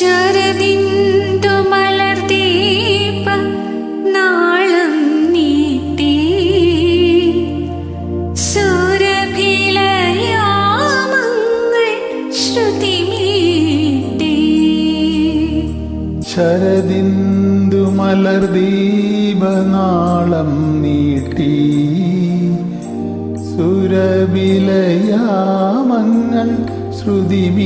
ശരദിന്ദു മലർദീപ നാളം നീട്ടി. സുരഭിലയാമങ്ങൾ ശ്രുതിമീട്ടി സുരബിലയാമങ്ങൾ ശ്രുതിമീട്ടി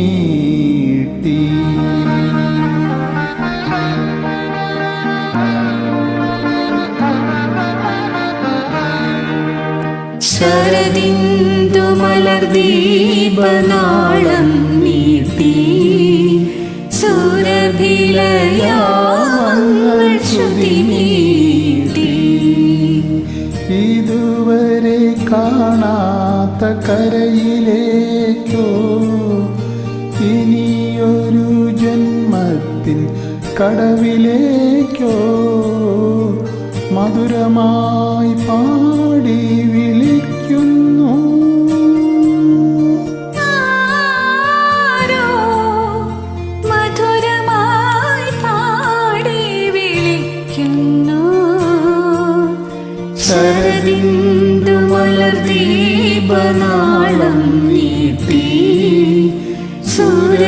ശരദിന്ദു മലർദീപനാളം നീട്ടി. സുരഭിലയാമങ്ങൾ ഇതുവരെ കാണാത്ത കരയിലേക്കോ ഇനിയൊരു ജന്മത്തിൻ കടവിലേക്കോ മധുരമായി പാടി വിളിക്കുന്നു മലർദീപനാളം നീട്ടി സുരഭിലയാമങ്ങൾ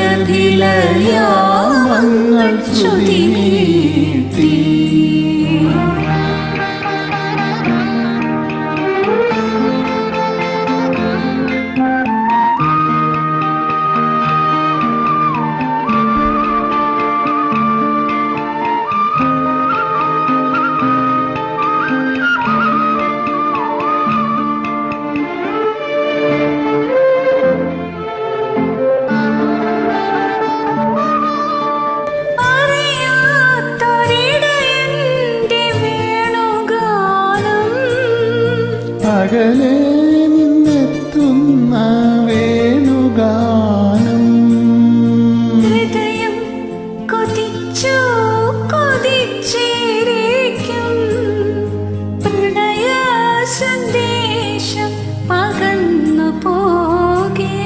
ശ്രുതിമീട്ടി അകലെ നിന്നെത്തുന്ന വേണുഗാനം. ഹൃദയം കൊതിച്ചു കൊതിച്ചേരേക്കും. പ്രണയ സന്ദേശം പകർന്നു പോകേ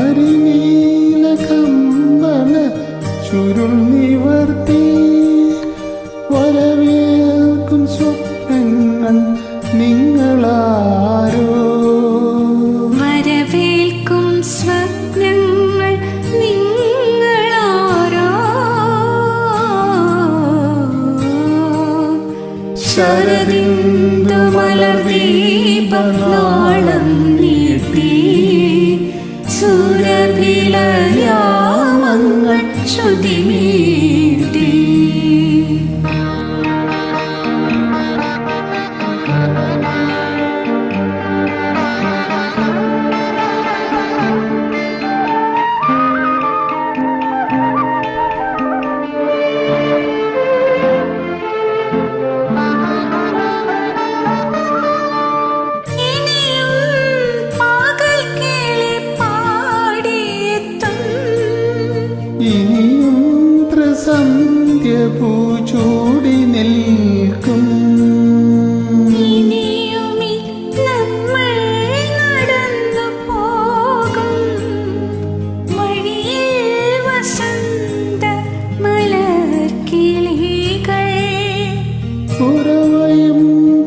അരിനീല കമ്പള ചുരുൾ നിവർത്തി ശരദിന്ദു മലർദീപനാളം നീട്ടി. സുരഭിലയാമങ്ങൾ ത്രസന്ധ്യ പൂച്ചൂടി നിൽക്കും ഉറവയും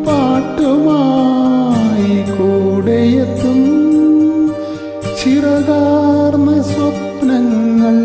പാട്ടുമായി കൂടെയെത്തും. ചിറകാർന്ന സ്വപ്നങ്ങൾ